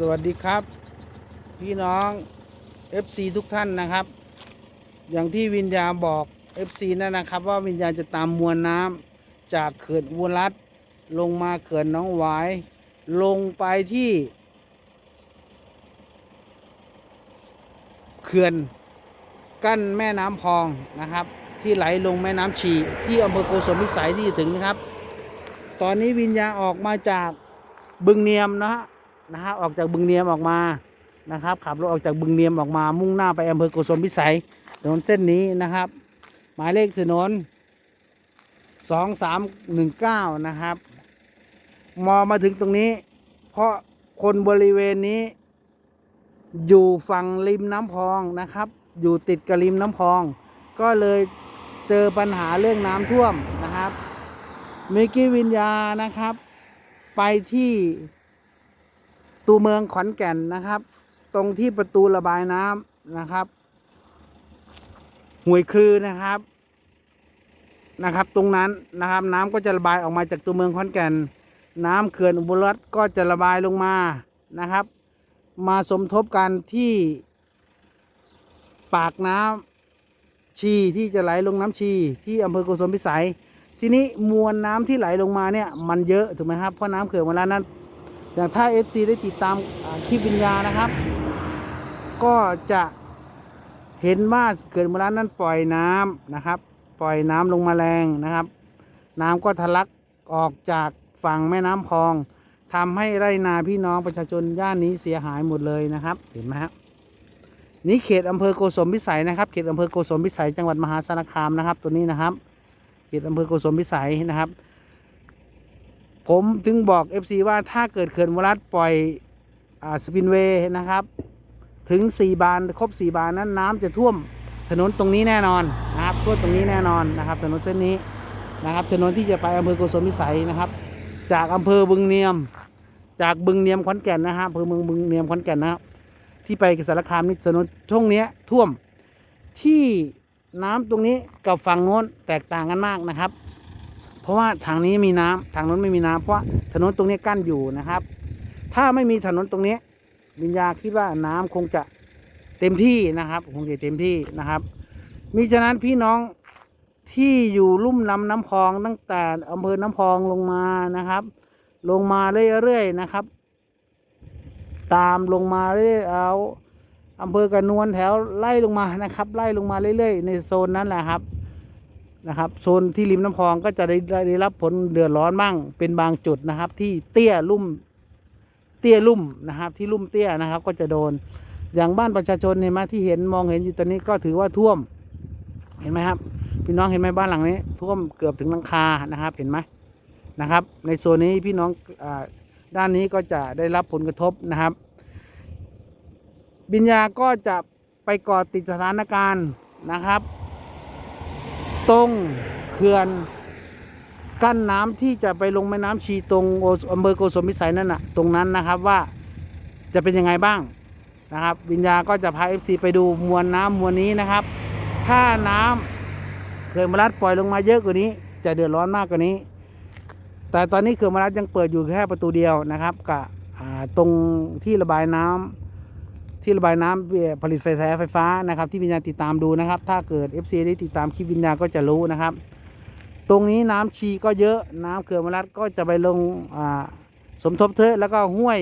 สวัสดีครับ พี่น้อง FC ทุกท่านนะครับ อย่างที่วิญญาบอก FC นั่นนะครับ ว่าวิญญาจะตามมวลน้ำจากเขื่อนอุรัฐลงมาเขื่อนน้องหวาย ลงไปที่ เขื่อนกั้นแม่น้ำพองนะครับ ที่ไหลลงแม่น้ำชีที่อำเภอโกสมพิสัยที่ถึงนะครับ ตอนนี้วิญญาออกมาจากบึงเนียมนะฮะ นะฮะออกจากบึงเนียมออกมานะครับ ขับรถออกจากบึงเนียมออกมา มุ่งหน้าไปอำเภอโกสมพิสัยถนนเส้นนี้นะครับ หมายเลขถนนสองสามหนึ่งเก้านะครับมอมาถึงตรงนี้ เพราะคนบริเวณนี้ อยู่ฝั่งริมน้ำพองนะครับ อยู่ติดกับริมน้ำพอง ก็เลยเจอปัญหาเรื่องน้ำท่วมนะครับเมกี้วิญญานะครับ ไปที่ ตัวเมืองขอนแก่นนะครับ ตรงที่ประตูระบายน้ำนะครับห้วยคลือนะครับนะครับ ตรงนั้นนะครับ น้ำก็จะระบายออกมาจากตัวเมืองขอนแก่น น้ำเขื่อนอุบลรัฐก็จะระบายลงมานะครับ มาสมทบกันที่ ปากน้ำชีที่จะไหลลงน้ำชีที่อำเภอโกสมพิสัย ทีนี้มวลน้ำที่ไหลลงมาเนี่ยมันเยอะถูกไหมครับเพราะน้ำเขื่อนเวลานั้น อย่างถ้า FC ได้ติดตามคลิปวิญญาณนะครับ ก็จะเห็นว่าเขื่อนเวานั้นปล่อยน้ำนะครับ ปล่อยน้ำลงมาแรงนะครับ น้ำก็ทะลักออกจากฝั่งแม่น้ำพองทำให้ไร่นาพี่น้องประชาชนย่านนี้เสียหายหมดเลยนะครับ เห็นไหมครับนี่เขตอำเภอโกสมพิสัยนะครับเขตอำเภอโกสมพิสัยจังหวัดมหาสารคามนะครับ ตัวนี้นะครับ เขตอำเภอโกสมพิสัยนะครับ ผมถึงบอก FC ว่าถ้าเกิดเขื่อนวรัตปล่อยอสปินเวย์นะครับ ถึง 4 บานครบ 4 บานนั้นน้ำจะท่วมถนนตรงนี้แน่นอนนะครับท่วมตรงนี้แน่นอนนะครับ ถนนเส้นนี้นะครับ ถนนที่จะไปอำเภอโกสมพิสัยนะครับ จากอำเภอบึงเนียม จากบึงเนียมขอนแก่นนะครับอำเภอเมืองบึงเนียมขอนแก่นนะครับ ที่ไปสารคามนี่ถนนช่วงนี้ท่วมที่น้ำตรงนี้กับฝั่งโน้นแตกต่างกันมากนะครับ เพราะว่าทางนี้มีน้ำทางโน้นไม่มีน้ำเพราะว่าถนนตรงนี้กั้นอยู่นะครับ ถ้าไม่มีถนนตรงนี้วิญญาคิดว่าน้ำคงจะเต็มที่นะครับ คงจะเต็มที่นะครับ มิฉะนั้นพี่น้องที่อยู่ลุ่มลำน้ำพองตั้งแต่อำเภอน้ำพองลงมานะครับ ลงมาเรื่อยๆนะครับ ตามลงมาเรื่อยๆเอาอำเภอกระนวลแถวไล่ลงมานะครับ ไล่ลงมาเรื่อยๆ ในโซนนั้นแหละครับ นะครับโซนที่ริมน้ำพองก็จะได้ได้ได้รับผลเดือดร้อนบ้างเป็นบางจุดนะครับ ที่เตี้ยลุ่มเตี้ยลุ่มนะครับ ที่ลุ่มเตี้ยนะครับ ก็จะโดนอย่างบ้านประชาชนเห็นไหมที่เห็นมองเห็นอยู่ตอนนี้ก็ถือว่าท่วมเห็นไหมครับพี่น้องเห็นไหมบ้านหลังนี้ ท่วมเกือบถึงหลังคานะครับ เห็นไหมนะครับ ในโซนนี้พี่น้องอาด้านนี้ก็จะได้รับผลกระทบนะครับ บิญญาก็จะไปเกาะติดสถานการณ์นะครับ ตรงเขื่อนกั้นน้ำที่จะไปลงแม่น้ำชีตรงออำเภอโกสมพิสัยนั่นน่ะตรงนั้นนะครับว่าจะเป็นยังไงบ้างนะครับ วิญญาก็จะพาเอฟซีไปดูมวลน้ำมวลนี้นะครับ ถ้าน้ำเขื่อนมรัดปล่อยลงมาเยอะกว่านี้ จะเดือดร้อนมากกว่านี้ แต่ตอนนี้เขื่อนมรัดยังเปิดอยู่แค่ประตูเดียวนะครับกับตรงที่ระบายน้ำ ที่ระบายน้ำเอ่อผลิตไฟแฟ้ไฟฟ้านะครับที่วิญญาณติดตามดูนะครับ ถ้าเกิด FC ได้ติดตามคลิปวิญญาณก็จะรู้นะครับ ตรงนี้น้ำชีก็เยอะน้ำเขื่อนมรัดก็จะไปลงสมทบเทอะแล้วก็ห้วย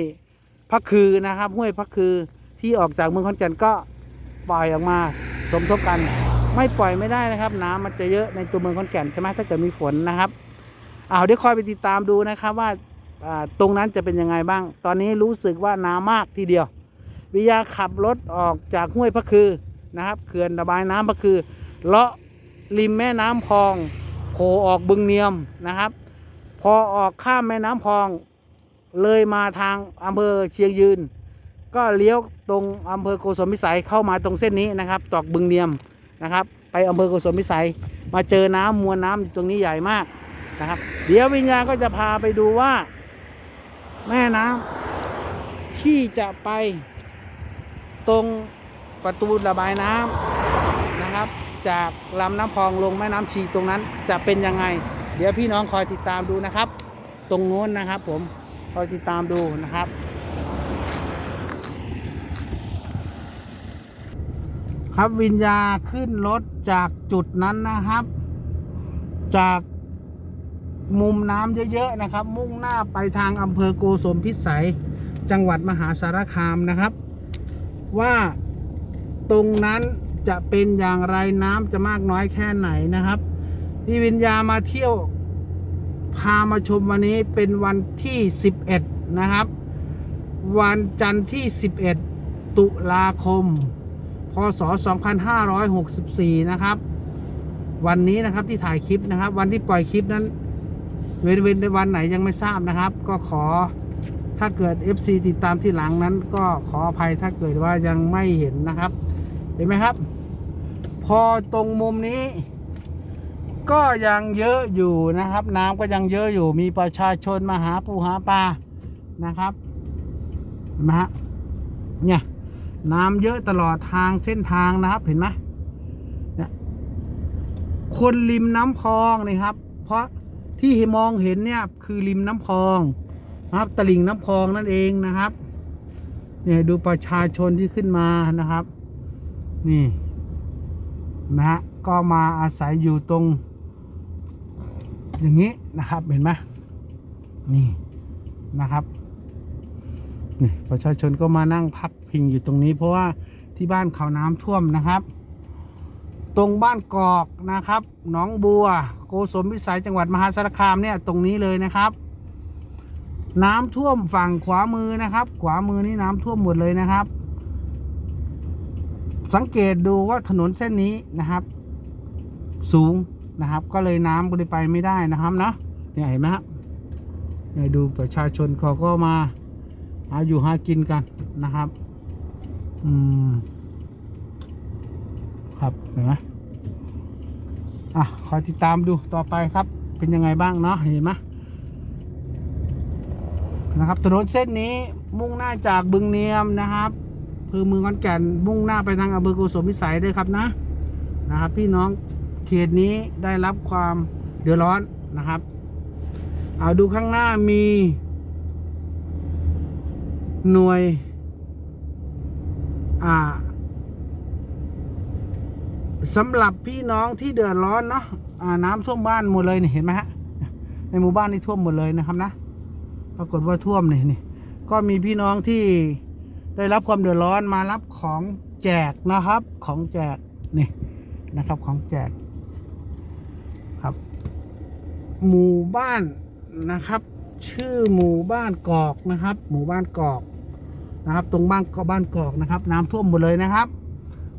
พักคือนะครับ ห้วยพักคือที่ออกจากเมืองขอนแก่นก็ปล่อยออกมาสมทบกัน ไม่ปล่อยไม่ได้นะครับ น้ำมันจะเยอะในตัวเมืองขอนแก่นใช่ไหมถ้าเกิดมีฝนนะครับอ้าวเดี๋ยวคอยไปติดตามดูนะครับว่าอ่าตรงนั้นจะเป็นยังไงบ้าง ตอนนี้รู้สึกว่าน้ำมากทีเดียว วิยาขับรถออกจากห้วยพระคือนะครับเขื่อนระบายน้ำพระคือเลาะริมแม่น้ำพองโผล่ออกบึงเนียมนะครับ พอออกข้ามแม่น้ำพองเลยมาทางอำเภอเชียงยืน ก็เลี้ยวตรงอำเภอโกสมพิสัยเข้ามาตรงเส้นนี้นะครับตอกบึงเนียมนะครับ ไปอำเภอโกสมพิสัย มาเจอน้ำมวลน้ำตรงนี้ใหญ่มากนะครับ เดี๋ยววิญญาณก็จะพาไปดูว่า แม่น้ำที่จะไป ตรงประตูระบายน้ำนะครับ จากลำน้ำพองลงแม่น้ำชีตรงนั้นจะเป็นยังไง เดี๋ยวพี่น้องคอยติดตามดูนะครับ ตรงโน้นนะครับ ผมคอยติดตามดูนะครับครับวิญญาขึ้นรถจากจุดนั้นนะครับ จากมุมน้ำเยอะๆนะครับ มุ่งหน้าไปทางอำเภอโกสมพิสัย จังหวัดมหาสารคามนะครับ ว่าตรงนั้นจะเป็นอย่างไรน้ำจะมากน้อยแค่ไหนนะครับพี่วิญญามาเที่ยว พามาชมวันนี้เป็นวันที่ 11 นะครับ วันจันทร์ที่ 11 ตุลาคม พศ 2564 นะครับ วันนี้นะครับที่ถ่ายคลิปนะครับ วันที่ปล่อยคลิปนั้น เว้นเว้นในวันไหนยังไม่ทราบนะครับ ก็ขอ ถ้าเกิด FC ติดตามที่หลังนั้น ก็ขออภัยถ้าเกิดว่ายังไม่เห็นนะครับ เห็นไหมครับ พอตรงมุมนี้ ก็ยังเยอะอยู่นะครับ น้ำก็ยังเยอะอยู่มีประชาชนมาหาปูหาปลานะครับเห็นไหมฮะเนี่ยน้ำเยอะตลอดทางเส้นทางนะครับเห็นไหมเนี่ยคนริมน้ำพองนี่ครับ เพราะที่มองเห็นเนี่ยคือริมน้ำพอง นะครับตลิ่งน้ำพองนั่นเองนะครับ เนี่ยดูประชาชนที่ขึ้นมานะครับ นี่นะฮะก็มาอาศัยอยู่ตรง อย่างนี้นะครับเห็นไหมนี่นะครับนี่ประชาชนก็มานั่งพักพิงอยู่ตรงนี้ เพราะว่าที่บ้านเขาน้ำท่วมนะครับ ตรงบ้านกอกนะครับหนองบัว โกสมพิสัยจังหวัดมหาสารคามเนี่ยตรงนี้เลยนะครับ น้ำท่วมฝั่งขวามือนะครับ ขวามือนี่น้ำท่วมหมดเลยนะครับ สังเกตดูว่าถนนเส้นนี้นะครับ สูงนะครับ ก็เลยน้ำก็เลยไปไม่ได้นะครับเนาะเนี่ยเห็นไหมครับเนี่ยดูประชาชนเขาก็มาหาอยู่หากินกันนะครับ อืม ครับเห็นไหมอะคอยติดตามดูต่อไปครับ เป็นยังไงบ้างเนาะเห็นไหม นะครับถนนเส้นนี้มุ่งหน้าจากบึงเนียมนะครับ คือเมืองขอนแก่นมุ่งหน้าไปทางอำเภอโกสมพิสัยด้วยครับนะนะครับ พี่น้องเขตนี้ได้รับความเดือดร้อนนะครับ เอาดูข้างหน้ามี หน่วย อ่าสำหรับพี่น้องที่เดือดร้อนเนาะอ่าน้ำท่วมบ้านหมดเลยนี่เห็นไหมฮะในหมู่บ้านนี่ท่วมหมดเลยนะครับนะ ปรากฏว่าท่วมนี่นี่ก็มีพี่น้องที่ได้รับความเดือดร้อนมารับของแจกนะครับ ของแจกนี่นะครับของแจกครับ หมู่บ้านนะครับ ชื่อหมู่บ้านกอกนะครับ หมู่บ้านกอกนะครับ ตรงบ้านก็บ้านกอกนะครับ น้ำท่วมหมดเลยนะครับ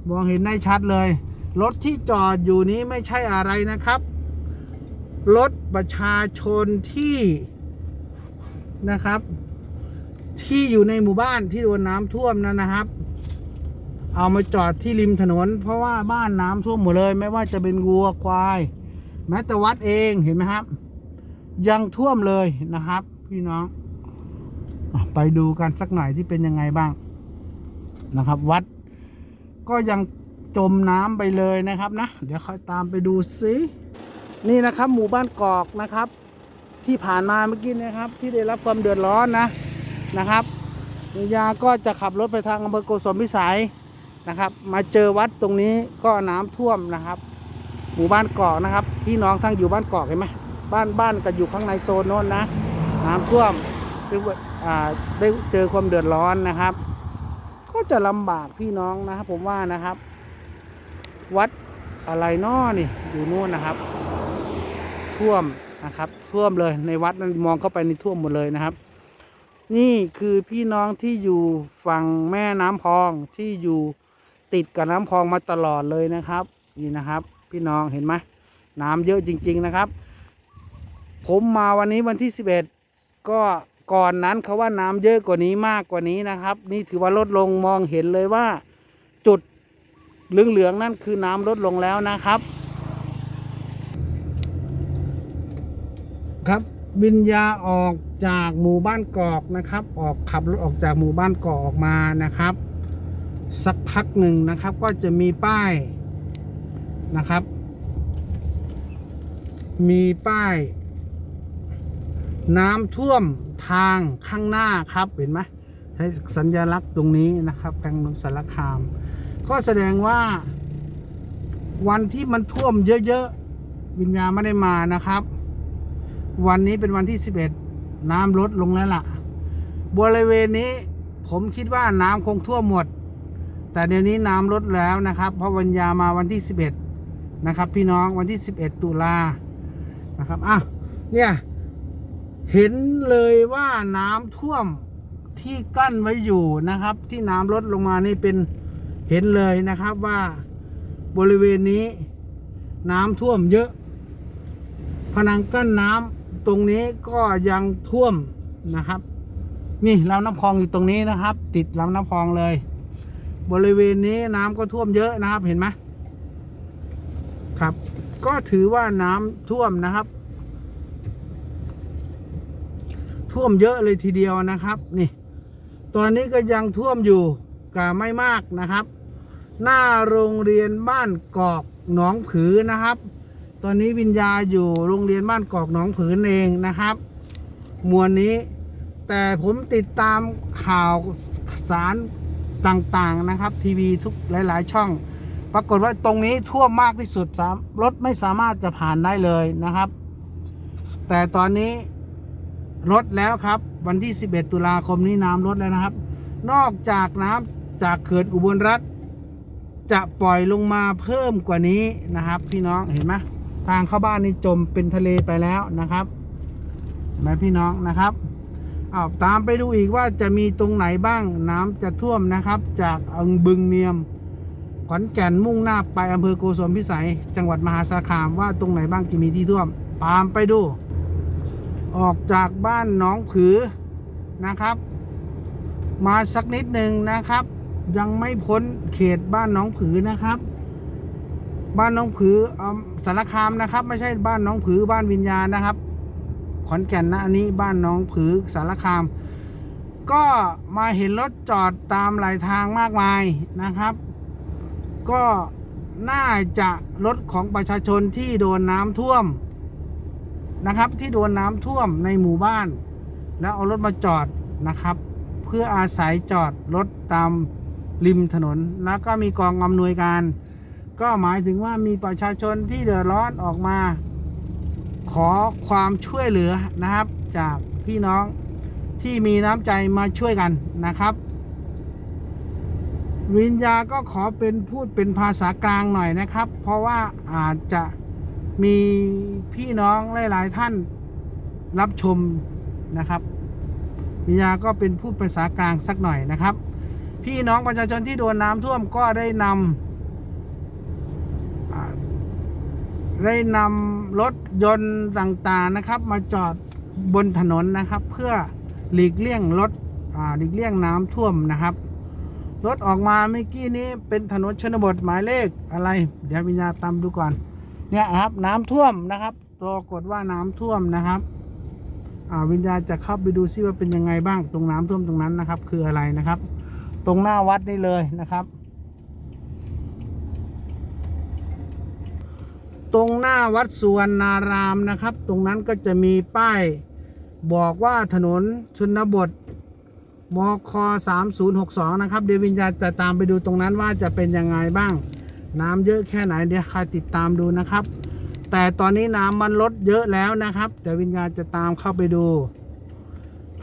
มองเห็นได้ชัดเลย รถที่จอดอยู่นี้ไม่ใช่อะไรนะครับ รถประชาชนที่ นะครับ ที่อยู่ในหมู่บ้านที่โดนน้ำท่วมนั่นนะครับ เอามาจอดที่ริมถนน เพราะว่าบ้านน้ำท่วมหมดเลย ไม่ว่าจะเป็นวัวควาย แม้แต่วัดเองเห็นไหมครับ ยังท่วมเลยนะครับ พี่น้องไปดูกันสักหน่อยที่เป็นยังไงบ้างนะครับ วัดก็ยังจมน้ำไปเลยนะครับนะ เดี๋ยวค่อยตามไปดูซินี่นะครับ หมู่บ้านกอกนะครับ ที่ผ่านมาเมื่อกี้นะครับ ที่ได้รับความเดือดร้อนนะนะครับยาก็จะขับรถไปทางอำเภอโกสมพิสัยนะครับ มาเจอวัดตรงนี้ก็น้ำท่วมนะครับ หมู่บ้านเกาะนะครับ พี่น้องทั้งอยู่บ้านเกาะเห็นไหมบ้านบ้านก็อยู่ข้างในโซนโน้นนะ น้ำท่วมเรียกว่าอ่าได้เจอความเดือดร้อนนะครับ ก็จะลำบากพี่น้องนะครับผมว่านะครับ วัดอะไรน้อนี่อยู่นู่นนะครับ ท่วม นะครับท่วมเลยในวัดนั้นมองเข้าไปในท่วมหมดเลยนะครับ นี่คือพี่น้องที่อยู่ฝั่งแม่น้ำพองที่อยู่ติดกับน้ำพองมาตลอดเลยนะครับ นี่นะครับ พี่น้องเห็นไหมน้ำเยอะจริง ๆนะครับ ผมมาวันนี้วันที่สิบเอ็ดก็ก่อนนั้นเขาว่าน้ำเยอะกว่านี้มากกว่านี้นะครับ นี่ถือว่าลดลงมองเห็นเลยว่าจุดเหลืองๆนั่นคือน้ำลดลงแล้วนะครับ ครับ วิญญาออกจากหมู่บ้านกอกนะครับ ออกขับรถออกจากหมู่บ้านกอกออกมานะครับ สักพักหนึ่งนะครับ ก็จะมีป้ายนะครับ มีป้าย น้ำท่วมทางข้างหน้าครับเห็นไหมให้สัญลักษณ์ตรงนี้นะครับทางเมืองสารคาม ก็แสดงว่า วันที่มันท่วมเยอะๆ วิญญาไม่ได้มานะครับ วันนี้เป็นวันที่ 11 น้ำลดลงแล้วล่ะ บริเวณนี้ผมคิดว่าน้ำคงท่วมหมด แต่เดี๋ยวนี้น้ำลดแล้วนะครับ เพราะวิญญามาวันที่ 11 นะครับ พี่น้องวันที่ 11 ตุลานะครับอะเนี่ย เห็นเลยว่าน้ำท่วมที่กั้นไว้อยู่นะครับ ที่น้ำลดลงมานี่เป็นเห็นเลยนะครับว่าบริเวณนี้น้ำท่วมเยอะผนังกั้นน้ำ ตรงนี้ก็ยังท่วมนะครับ นี่ลำน้ำพองอยู่ตรงนี้นะครับ ติดลำน้ำพองเลย บริเวณนี้น้ำก็ท่วมเยอะนะครับเห็นไหมครับ ก็ถือว่าน้ำท่วมนะครับ ท่วมเยอะเลยทีเดียวนะครับ นี่ ตอนนี้ก็ยังท่วมอยู่กะไม่มากนะครับ หน้าโรงเรียนบ้านกอกหนองผือนะครับ ตอนนี้วิญญาอยู่โรงเรียนบ้านกอกหนองผืนเองนะครับ มวลนี้ แต่ผมติดตามข่าวสารต่างๆนะครับ ทีวีทุกหลาย ๆ ช่อง ปรากฏว่าตรงนี้ท่วมมากที่สุดรถไม่สามารถจะผ่านได้เลยนะครับ แต่ตอนนี้ลดแล้วครับ วันที่ 11 ตุลาคมนี้น้ำลดแล้วนะครับ นอกจากน้ำจากเขื่อนอุบลรัฐจะปล่อยลงมาเพิ่มกว่านี้นะครับ พี่น้องเห็นไหม ทางเข้าบ้านนี่จมเป็นทะเลไปแล้วนะครับนไหมพี่น้องนะครับอาตามไปดูอีกว่าจะมีตรงไหนบ้างน้ำจะท่วมนะครับ จากอังบึงเนียมขอนแก่นมุ่งหน้าไปอำเภอโกศลพิสัย จังหวัดมหาสารคามว่าตรงไหนบ้างที่มีที่ท่วมตามไปดู ออกจากบ้านหนองผือนะครับ มาสักนิดหนึ่งนะครับ ยังไม่พ้นเขตบ้านหน้องผือนะครับ บ้านน้องผืออสารคามนะครับ ไม่ใช่บ้านน้องผือบ้านวิญญาณนะครับ ขอนแก่นนะอันนี้บ้านน้องผือสารคาม ก็มาเห็นรถจอดตามหลายทางมากมายนะครับ ก็น่าจะรถของประชาชนที่โดนน้ำท่วมนะครับ ที่โดนน้ำท่วมในหมู่บ้าน แล้วเอารถมาจอดนะครับ เพื่ออาศัยจอดรถตามริมถนน แล้วก็มีกองอำนวยการ ก็หมายถึงว่ามีประชาชนที่เดือดร้อนออกมา ขอความช่วยเหลือนะครับ จากพี่น้องที่มีน้ำใจมาช่วยกันนะครับ วิญญาก็ขอเป็นพูดเป็นภาษากลางหน่อยนะครับ เพราะว่าอาจจะมีพี่น้องหลาย ๆ ท่านรับชมนะครับ วิญญาก็เป็นพูดภาษากลางสักหน่อยนะครับ พี่น้องประชาชนที่โดนน้ำท่วมก็ได้นำ ได้นำรถยนต์ต่างๆนะครับ มาจอดบนถนนนะครับ เพื่อหลีกเลี่ยงรถหลีกเลี่ยงน้ำท่วมนะครับ รถออกมาเมื่อกี้นี้เป็นถนนชนบทหมายเลขอะไร เดี๋ยววิญญาตามดูก่อน เนี่ยครับน้ำท่วมนะครับ ตัวกดว่าน้ำท่วมนะครับวิญญาจะเข้าไปดูซิว่าเป็นยังไงบ้างตรงน้ำท่วมตรงนั้นนะครับ คืออะไรนะครับ ตรงหน้าวัดนี่เลยนะครับ ตรงหน้าวัดสุวรรณารามนะครับ ตรงนั้นก็จะมีป้าย บอกว่าถนนชนบทมค3062 นะครับ เดี๋ยววิญญาจะตามไปดูตรงนั้นว่าจะเป็นยังไงบ้าง น้ำเยอะแค่ไหนเดี๋ยวใครติดตามดูนะครับ แต่ตอนนี้น้ำมันลดเยอะแล้วนะครับแต่วิญญาจะตามเข้าไปดู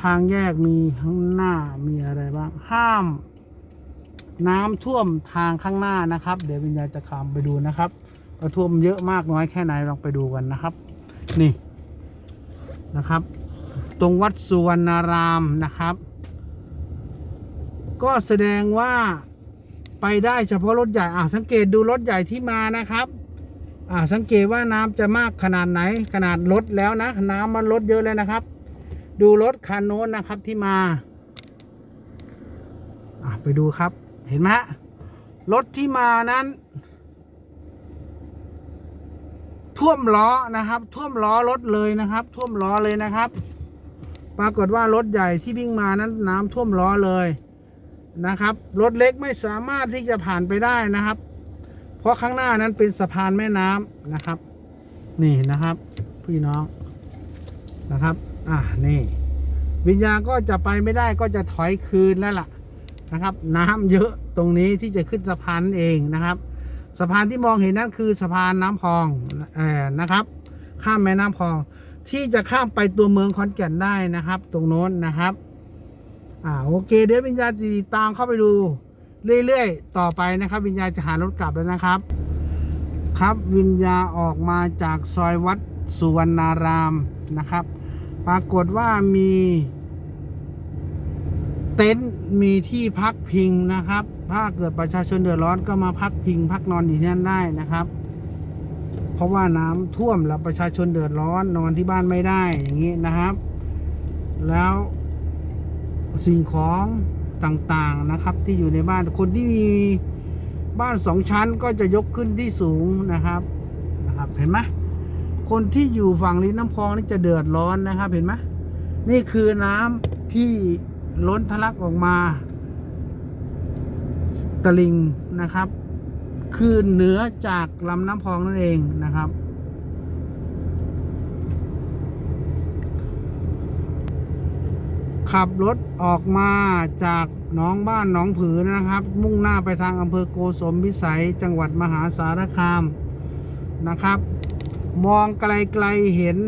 ทางแยกมีข้างหน้ามีอะไรบ้าง ห้าม น้ำท่วมทางข้างหน้านะครับ เดี๋ยววิญญาจะข้ามไปดูนะครับ ว่าท่วมเยอะมากน้อยแค่ไหนลองไปดูกันนะครับ นี่นะครับ ตรงวัดสุวรรณารามนะครับ ก็แสดงว่าไปได้เฉพาะรถใหญ่อ่าสังเกตดูรถใหญ่ที่มานะครับอ่าสังเกตว่าน้ำจะมากขนาดไหนขนาดลดแล้วนะ น้ำมันลดเยอะเลยนะครับ ดูรถคันโน้นนะครับที่มาอ่าไปดูครับเห็นไหมฮะรถที่มานั้น ท่วมล้อนะครับ ท่วมล้อรถเลยนะครับ ท่วมล้อเลยนะครับ ปรากฏว่ารถใหญ่ที่วิ่งมานั้นน้ำท่วมล้อเลยนะครับ รถเล็กไม่สามารถที่จะผ่านไปได้นะครับ เพราะข้างหน้านั้นเป็นสะพานแม่น้ำนะครับ นี่นะครับ พี่น้องนะครับ อ่านี่ วิญญาณก็จะไปไม่ได้ก็จะถอยคืนแล้วล่ะนะครับ น้ำเยอะตรงนี้ที่จะขึ้นสะพานเองนะครับ สะพานที่มองเห็นนั่นคือสะพานน้ำพองนะครับ ข้ามแม่น้ำพอง ที่จะข้ามไปตัวเมืองขอนแก่นได้นะครับ ตรงโน้นนะครับอ่าโอเค เดี๋ยววิญญาณจะตามเข้าไปดูเรื่อยๆ ต่อไปนะครับ วิญญาณจะหารถกลับแล้วนะครับ ครับวิญญาออกมาจากซอยวัดสุวรรณารามนะครับ ปรากฏว่ามี ต็นท์มีที่พักพิงนะครับ ถ้าเกิดประชาชนเดือดร้อนก็มาพักพิง พักนอนอยู่ที่นั่นได้นะครับ เพราะว่าน้ำท่วมแล้วประชาชนเดือดร้อนนอนที่บ้านไม่ได้อย่างนี้นะครับ แล้วสิ่งของต่างๆนะครับ ที่อยู่ในบ้านคนที่มีบ้านสองชั้นก็จะยกขึ้นที่สูงนะครับนะครับ เห็นไหมคนที่อยู่ฝั่งริมน้ำคลองนี่จะเดือดร้อนนะครับ เห็นไหมนี่คือน้ำที่ ล้นทะลักออกมาตลิงนะครับ คือเหนือจากลำน้ำพองนั่นเองนะครับ ขับรถออกมาจากหนองบ้านหนองผือนะครับ มุ่งหน้าไปทางอำเภอโกสมพิสัยจังหวัดมหาสารคามนะครับ มองไกลๆเห็น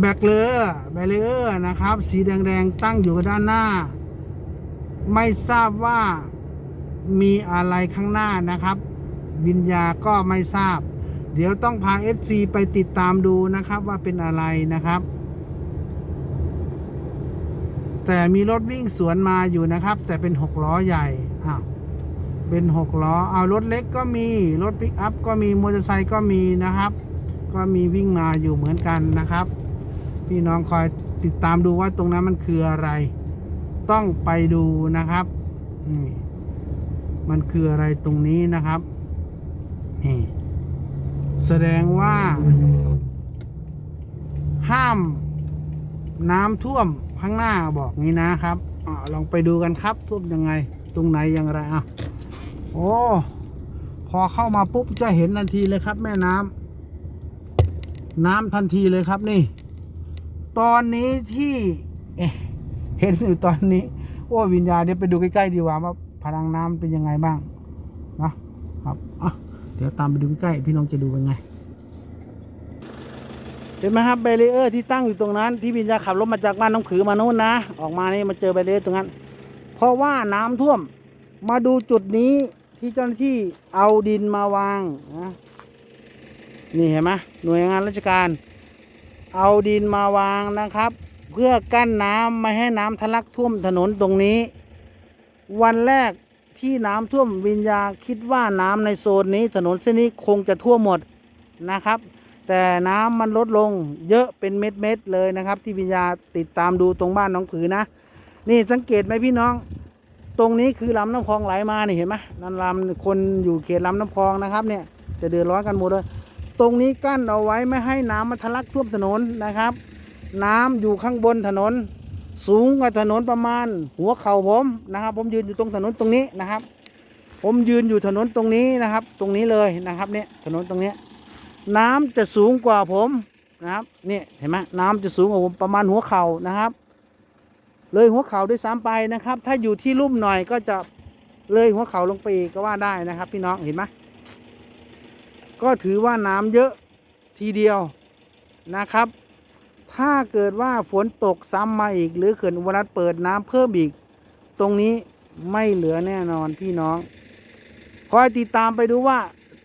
แบกเลอร์แบเออร์นะครับ สีแดงๆตั้งอยู่ด้านหน้า ไม่ทราบว่ามีอะไรข้างหน้านะครับ วิญญาก็ไม่ทราบ เดี๋ยวต้องพา FC ไปติดตามดูนะครับว่าเป็นอะไรนะครับ แต่มีรถวิ่งสวนมาอยู่นะครับ แต่เป็นหกล้อใหญ่อ้าวเป็นหกล้อเอารถเล็กก็มีรถปิกอัพก็มีมอเตอร์ไซค์ก็มีนะครับ ก็มีวิ่งมาอยู่เหมือนกันนะครับ พี่น้องคอยติดตามดูว่าตรงนั้นมันคืออะไร ต้องไปดูนะครับนี่มันคืออะไรตรงนี้นะครับนี่แสดงว่า ห้ามน้ำท่วมข้างหน้าบอกงี้นะครับอาลองไปดูกันครับท่วมยังไง ตรงไหนอย่างไรอะโอ้พอเข้ามาปุ๊บจะเห็นทันทีเลยครับ แม่น้ำน้ำทันทีเลยครับนี่ ตอนนี้ที่เห็นอยู่ตอนนี้ โอ้วิญญาณเดี๋ยวไปดูใกล้ๆดีกว่าว่าพลังน้ำเป็นยังไงบ้างนะครับอะเดี๋ยวตามไปดูใกล้ๆพี่น้องจะดูเป็นไงเห็นไหมครับแบรีเออร์ที่ตั้งอยู่ตรงนั้น ที่วิญญาณขับรถมาจากบ้านน้องผือมานู้นนะ ออกมานี่มาเจอแบรีเออร์ตรงนั้น เพราะว่าน้ำท่วมมาดูจุดนี้ที่เจ้าหน้าที่เอาดินมาวางนะนี่เห็นไหมหน่วยงานราชการ เอาดินมาวางนะครับ เพื่อกั้นน้ำไม่ให้น้ำทะลักท่วมถนนตรงนี้ วันแรกที่น้ำท่วมวิญญาคิดว่าน้ำในโซนนี้ถนนเส้นนี้คงจะท่วมหมดนะครับ แต่น้ำมันลดลงเยอะเป็นเม็ดเม็ดๆเลยนะครับ ที่วิญญาติดตามดูตรงบ้านน้องผือนะ นี่สังเกตไหมพี่น้อง ตรงนี้คือลำน้ำคลองไหลมานี่เห็นไหมนั่นลำคนอยู่เขตลำน้ำคลองนะครับเนี่ยจะเดือดร้อนกันหมดเลย ตรงนี้กั้นเอาไว้ไม่ให้น้ำมันทะลักท่วมถนนนะครับ น้ำอยู่ข้างบนถนน สูงกว่าถนนประมาณ หัวเข่าผมนะครับ ผมยืนอยู่ตรงถนนตรงนี้นะครับ ผมยืนอยู่ถนนตรงนี้นะครับ ตรงนี้เลยนะครับเนี่ยถนนตรงเนี้ยน้ำจะสูงกว่าผมนะครับนี่เห็นไหมน้ำจะสูงกว่าผมประมาณหัวเข่านะครับ เลยหัวเข่าด้วยซ้ำไปนะครับ ถ้าอยู่ที่ลุ่มหน่อยก็จะเลยหัวเข่าลงไปก็ว่าได้นะครับ พี่น้องเห็นไหม ก็ถือว่าน้ำเยอะทีเดียวนะครับ ถ้าเกิดว่าฝนตกซ้ำมาอีก หรือเขื่อนอุบลรัตเปิดน้ำเพิ่มอีก ตรงนี้ไม่เหลือแน่นอนพี่น้อง คอยติดตามไปดูว่า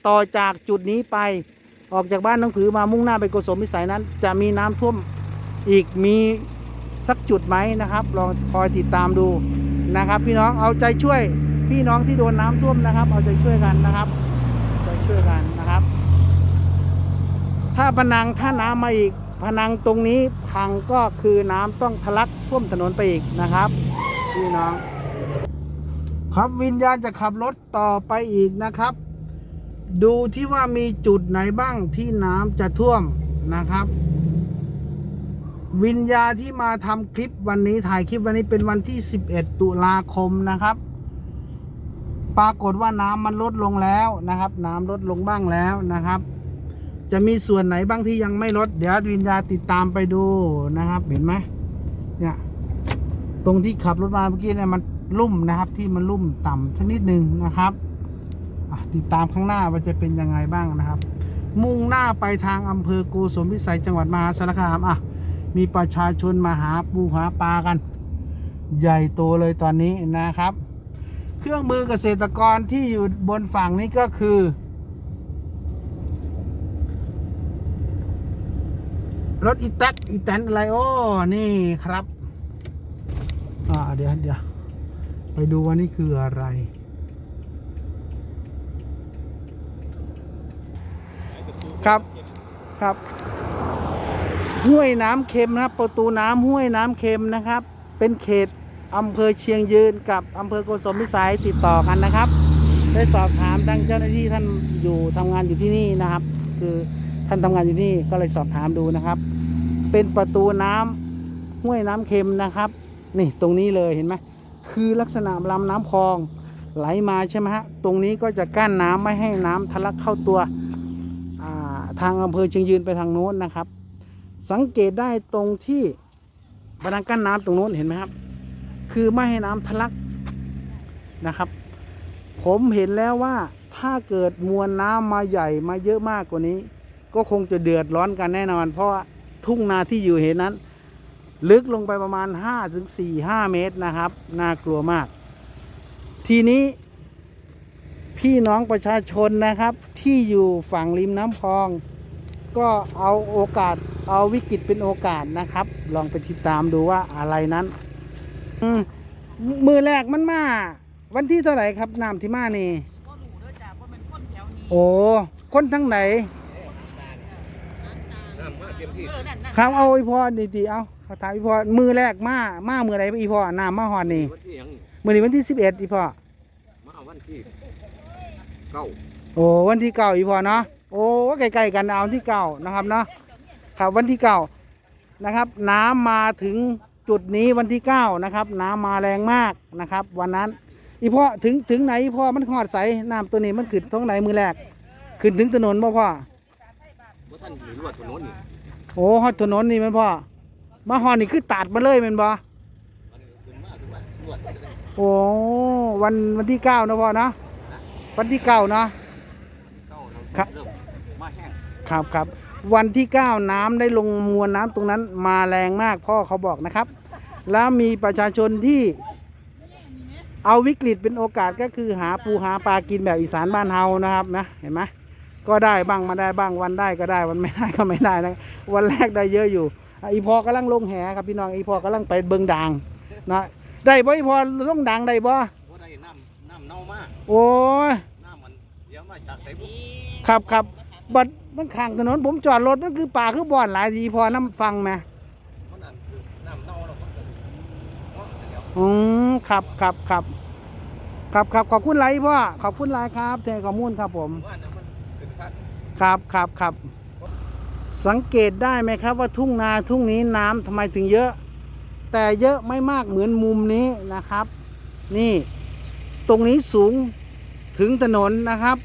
ต่อจากจุดนี้ไปออกจากบ้านน้องผือมามุ่งหน้าไปโกสมพิสัยนั้น จะมีน้ำท่วมอีกมีสักจุดไหมนะครับ ลองคอยติดตามดูนะครับ พี่น้องเอาใจช่วยพี่น้องที่โดนน้ำท่วมนะครับ เอาใจช่วยกันนะครับ ช่วยกันนะครับ ถ้าพนังถ้าน้ำมาอีกพนังตรงนี้พังก็คือน้ำต้องทะลักท่วมถนนไปอีกนะครับพี่น้อง ครับวิญญาณจะขับรถต่อไปอีกนะครับ ดูที่ว่ามีจุดไหนบ้างที่น้ำจะท่วมนะครับ วิญญาณที่มาทำคลิปวันนี้ถ่ายคลิปวันนี้เป็นวันที่ 11 ตุลาคมนะครับ ปรากฏว่าน้ำมันลดลงแล้วนะครับ น้ำลดลงบ้างแล้วนะครับ จะมีส่วนไหนบ้างที่ยังไม่ลด เดี๋ยววิญญาติดตามไปดูนะครับ เห็นไหมเนี่ยตรงที่ขับรถมาเมื่อกี้เนี่ยมันลุ่มนะครับ ที่มันลุ่มต่ำสักนิดหนึ่งนะครับติดตามข้างหน้าว่าจะเป็นยังไงบ้างนะครับ มุ่งหน้าไปทางอำเภอโกสมพิสัยจังหวัดมหาสารคามอะมีประชาชนมาหาปูหาปลากัน ใหญ่โตเลยตอนนี้นะครับ เครื่องมือเกษตรกรที่อยู่บนฝั่งนี้ก็คือ รถอีแท็กอีแตนอะไรโอ้นี่ครับอ่าเดี๋ยวเดี๋ยวไปดูว่านี่คืออะไรครับครับ ห้วยน้ำเค็มนะครับ ประตูน้ำห้วยน้ำเค็มนะครับ เป็นเขต อำเภอเชียงยืนกับอำเภอโกสมพิสัยติดต่อกันนะครับ ได้สอบถามทางเจ้าหน้าที่ท่านอยู่ทำงานอยู่ที่นี่นะครับ คือท่านทำงานอยู่ที่นี่ก็เลยสอบถามดูนะครับ เป็นประตูน้ำห้วยน้ำเค็มนะครับ นี่ตรงนี้เลยเห็นไหมคือลักษณะลำน้ำคลองไหลมาใช่ไหมฮะตรงนี้ก็จะกั้นน้ำไม่ให้น้ำทะลักเข้าตัวาทางอำเภอเชียงยืนไปทางโน้นนะครับ สังเกตได้ตรงที่บันไดกั้นน้ำตรงโน้นเห็นไหมครับ คือไม่ให้น้ำทะลักนะครับ ผมเห็นแล้วว่าถ้าเกิดมวลน้ำมาใหญ่มาเยอะมากกว่านี้ ก็คงจะเดือดร้อนกันแน่นอน เพราะทุ่งนาที่อยู่เห็นนั้น ลึกลงไปประมาณ5ถึง4 5 เมตรนะครับ น่ากลัวมาก ทีนี้พี่น้องประชาชนนะครับที่อยู่ฝั่งริมน้ำพอง ก็เอาโอกาสเอาวิกฤตเป็นโอกาสนะครับ ลองไปติดตามดูว่าอะไรนั้น อืมมือแรกมันมา วันที่เท่าไหร่ครับน้ำที่มานี่ก็หนูเด้อจ้ะว่ามันคนแถวนี้โอ้คนทั้งไหนน้ำมาเต็มที่เออนั่นนั่นครับเอาอีพอดีดีเอาเขาถามอีพอมือแรกมามามือไหนอีพอน้ำมาหอนนี่วันที่หยังมือนี้วันที่สิบเอ็ดอีพอมาวันที่เก้าโอ้วันที่เก้าอีพอเนาะโอ้ใกล้ๆกันเอาวันที่เก้านะครับเนาะครับวันที่เก้านะครับ น้ำมาถึง จุดนี้วันที่เก้านะครับน้ำมาแรงมากนะครับ วันนั้น อีพ่อถึงถึงไหนอีพ่อมันหอดใสน้ำตัวนี้มันขึ้นท้องไหนมือแรก ขึ้นถึงถนนบ่พ่อว่าท่านหรือว่าถนนนี่โอ้ฮอดถนนนี่แมันพ่อมาหอดนี่คือตัดมาเลยแมันบ่มันขึ้นมาขึ้นมาลวดจะได้โอ้วันวันที่เก้านะพ่อเนาะวันที่เก้าเนาะเก้าเราครับเริ่มมาแห้งครับครับวันที่เก้าน้ำได้ลงมวลน้ำตรงนั้นมาแรงมากพ่อเขาบอกนะครับ แล้วมีประชาชนที่เอาวิกฤตเป็นโอกาสก็คือหาปูหาปลากินแบบอีสานบ้านเฮานะครับนะเห็นไหมก็ได้บ้างมาได้บ้างวันได้ก็ได้วันไม่ได้ก็ไม่ได้นะวันแรกได้เยอะอยู่อีพอกำลังลงแหครับพี่น้องอีพอกำลังไปเบิงด่างนะได้บ่อีพอต้องดังได้บ่ได้น้ำน้ำเน่ามากโอ้ยน้ำมันเดี๋ยวมากจากไหนบุครับครับบัดตั้งข้างถนนผมจอดรถนั่นคือป่าคือบ่อนหลายทีพอน้ำฟังไหม มันอันคือน้ำเน่าเราก็จะเนาะเดี๋ยว อืมครับครับครับครับครับขอบคุณหลายพ่อขอบคุณหลายครับแทนข้อมูลครับผม ว่าน้ำมันขึ้นคัดครับครับครับสังเกตได้ไหมครับว่าทุ่งนาทุ่งนี้น้ำทำไมถึงเยอะ แต่เยอะไม่มากเหมือนมุมนี้นะครับ นี่ ตรงนี้สูงถึงถนนนะครับ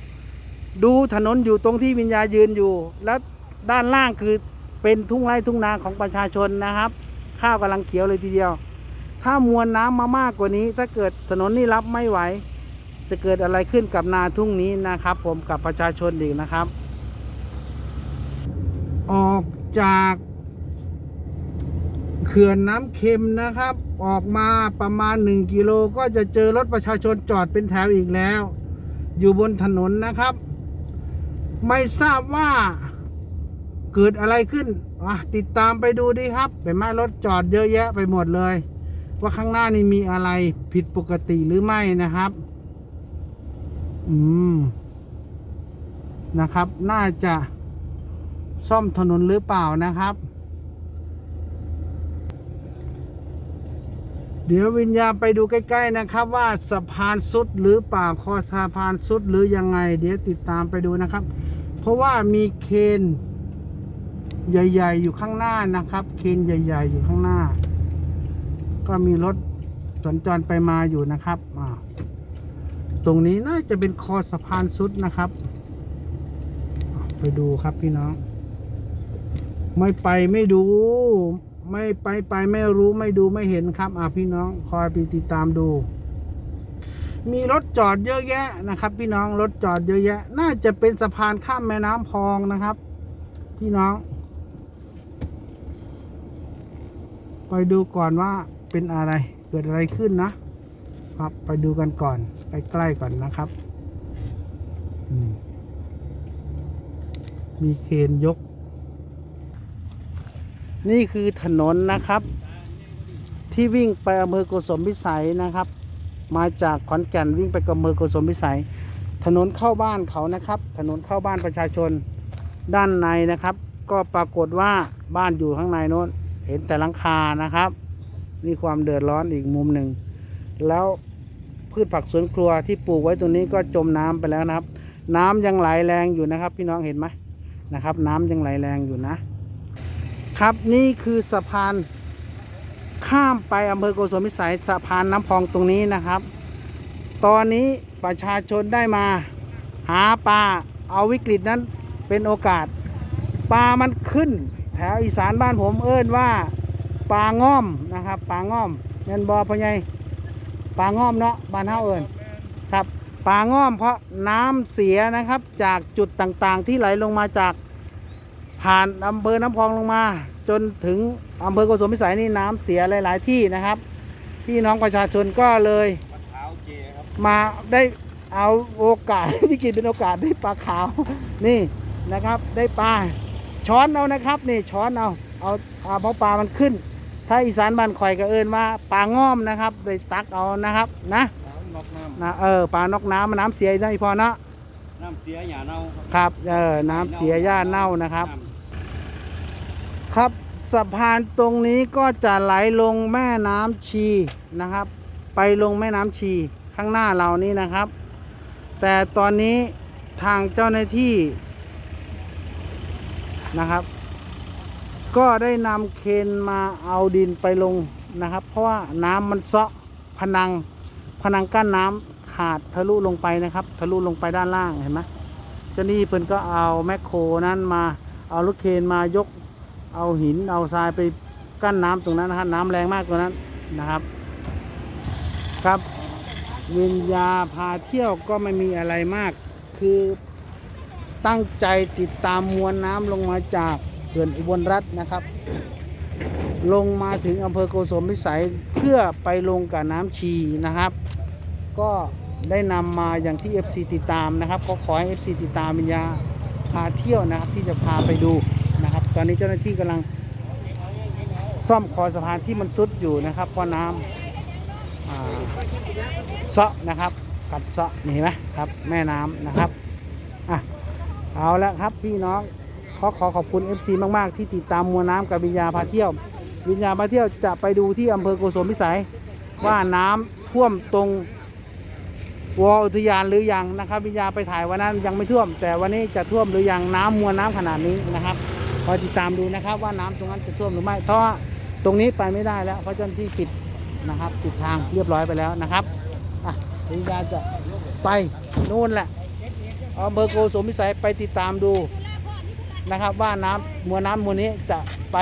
ดูถนนอยู่ตรงที่วิญญายืนอยู่ แล้วด้านล่างคือเป็นทุ่งไร่ทุ่งนาของประชาชนนะครับ ข้าวกำลังเขียวเลยทีเดียว ถ้ามวลน้ำมามากกว่านี้ ถ้าเกิดถนนนี่รับไม่ไหว จะเกิดอะไรขึ้นกับนาทุ่งนี้นะครับ ผมกับประชาชนอีกนะครับ ออกจากเขื่อนน้ำเค็มนะครับ ออกมาประมาณ 1 กิโลก็จะเจอรถประชาชนจอดเป็นแถวอีกแล้ว อยู่บนถนนนะครับ ไม่ทราบว่าเกิดอะไรขึ้นติดตามไปดูดีครับเห็นไหมรถจอดเยอะแยะไปหมดเลย ว่าข้างหน้านี่มีอะไรผิดปกติหรือไม่นะครับ อืม นะครับ น่าจะซ่อมถนนหรือเปล่านะครับ เดี๋ยววิญญาไปดูใกล้ ๆนะครับ ว่าสะพานสุดหรือเปล่าคอสะพานสุดหรือยังไง เดี๋ยวติดตามไปดูนะครับ เพราะว่ามีเคนใหญ่ ๆ อยู่ข้างหน้านะครับ เคนใหญ่ ๆ อยู่ข้างหน้า ก็มีรถสัญจรไปมาอยู่นะครับตรงนี้น่าจะเป็นคอสะพานสุดนะครับ ไปดูครับพี่น้อง ไม่ไปไม่ดู ไม่ไปไปไม่รู้ไม่ดูไม่เห็นครับ อะพี่น้องคอยไปติดตามดู มีรถจอดเยอะแยะนะครับ พี่น้องรถจอดเยอะแยะ น่าจะเป็นสะพานข้ามแม่น้ำพองนะครับ พี่น้อง ไปดูก่อนว่า เป็นอะไรเกิดอะไรขึ้นนะครับไปดูกันก่อนไปใกล้ก่อนนะครับมมีเคนยก นี่คือถนนนะครับ ที่วิ่งไปอำเภอโกสมพิสัยนะครับ มาจากขอนแก่นวิ่งไปอำเภอโกสมพิสัย ถนนเข้าบ้านเขานะครับ ถนนเข้าบ้านประชาชนด้านในนะครับ ก็ปรากฏว่าบ้านอยู่ข้างในโน้น เห็นแต่หลังคานะครับ นี่ความเดือดร้อนอีกมุมหนึ่ง แล้วพืชผักสวนครัวที่ปลูกไว้ตรงนี้ก็จมน้ำไปแล้วนะครับ น้ำยังไหลแรงอยู่นะครับ พี่น้องเห็นไหมนะครับ น้ำยังไหลแรงอยู่นะ ครับนี่คือสะพานข้ามไปอำเภอโกสมพิสัยสะพานน้ำพองตรงนี้นะครับ ตอนนี้ประชาชนได้มาหาปลาเอาวิกฤตนั้นเป็นโอกาสปลามันขึ้น แถวอีสานบ้านผมเอิ้นว่า ปลาง่อมนะครับปลาง่อมเงินบอพ่อใหญ่ปลาง่อมเนาะบ้านเฮาเอิ้นครับปลาง่อมเพราะน้ำเสียนะครับ จากจุดต่างๆ ที่ไหลลงมาจากผ่านอำเภอน้ำพองลงมา จนถึงอำเภอโกสมพิสัยนี่น้ำเสียหลายๆที่นะครับพี่น้องประชาชนก็เลยมาได้เอาโอกาสพี่กินเป็นโอกาสได้ปลาขาวนี่นะครับ ได้ปลาช้อนเอานะครับ นี่ช้อนเอาเอาเอาเพราะปลามันขึ้น ถ้าอีสานบ้านข่อยก็เอินว่าปลาง่อมนะครับไปตักเอานะครับนะน้ำนอกน้นะเออปลานอกน้ำมันน้ำเสียได้พอเนาะำน้ำเสียหยาเน่าครับครับเออน้ำเสียหญ้าเน่านะครับน้ำครับสะพานตรงนี้ก็จะไหลลงแม่น้ำชีนะครับ ไปลงแม่น้ำชีข้างหน้าเรานี้นะครับ แต่ตอนนี้ทางเจ้าหน้าที่นะครับ ก็ได้นำเคนมาเอาดินไปลงนะครับ เพราะว่าน้ำมันเซาะพนังพนังกั้นน้ำขาดทะลุลงไปนะครับ ทะลุลงไปด้านล่างเห็นไหมเจ้านี่เพิ่นก็เอาแมคโครนั้นมาเอารถเคนมายกเอาหินเอาทรายไปกั้นน้ำตรงนั้นนะครับน้ำแรงมากตรงนั้นนะครับ ครับวิญญาพาเที่ยวก็ไม่มีอะไรมาก คือตั้งใจติดตามมวลน้ำลงมาจาก เขื่อนอุบลรัฐนะครับ ลงมาถึงอำเภอโกสมพิสัยเพื่อไปลงกับน้ำชีนะครับ ก็ได้นำมาอย่างที่ FC ติดตามนะครับก็ขอให้ FC ติดตามวิญญาพาเที่ยวนะครับที่จะพาไปดูนะครับ ตอนนี้เจ้าหน้าที่กำลังซ่อมคอสะพานที่มันซุดอยู่นะครับเพราะน้ำเซาะนะครับกัดเซาะนี่เห็นไหมครับแม่น้ำนะครับอะเอาละครับพี่น้อง ขอขอขอบคุณ FC มากๆ ที่ติดตามมวลน้ำกับวิญญาพาเที่ยว วิญญาพาเที่ยวจะไปดูที่อำเภอโกสมพิสัย ว่าน้ำท่วมตรงวออุทยานหรือยังนะครับ วิญญาไปถ่ายวันนั้นยังไม่ท่วม แต่วันนี้จะท่วมหรือยังน้ำมวลน้ำขนาดนี้นะครับคอยติดตามดูนะครับว่าน้ำตรงนั้นจะท่วมหรือไม่เพราะตรงนี้ไปไม่ได้แล้วเพราะเจ้าหน้าที่ปิดนะครับปิดทางเรียบร้อยไปแล้วนะครับอะวิญญาจะไปนู่นแหละอำเภอโกสมพิสัยไปติดตามดู นะครับ ว่าน้ำมวลน้ำมวลนี้จะไป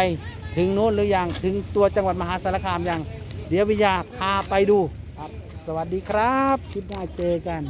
ถึงโน้นหรือยังถึงตัวจังหวัดมหาสารคามยัง เดี๋ยววิยาพาไปดูครับ สวัสดีครับ คลิปหน้าเจอกัน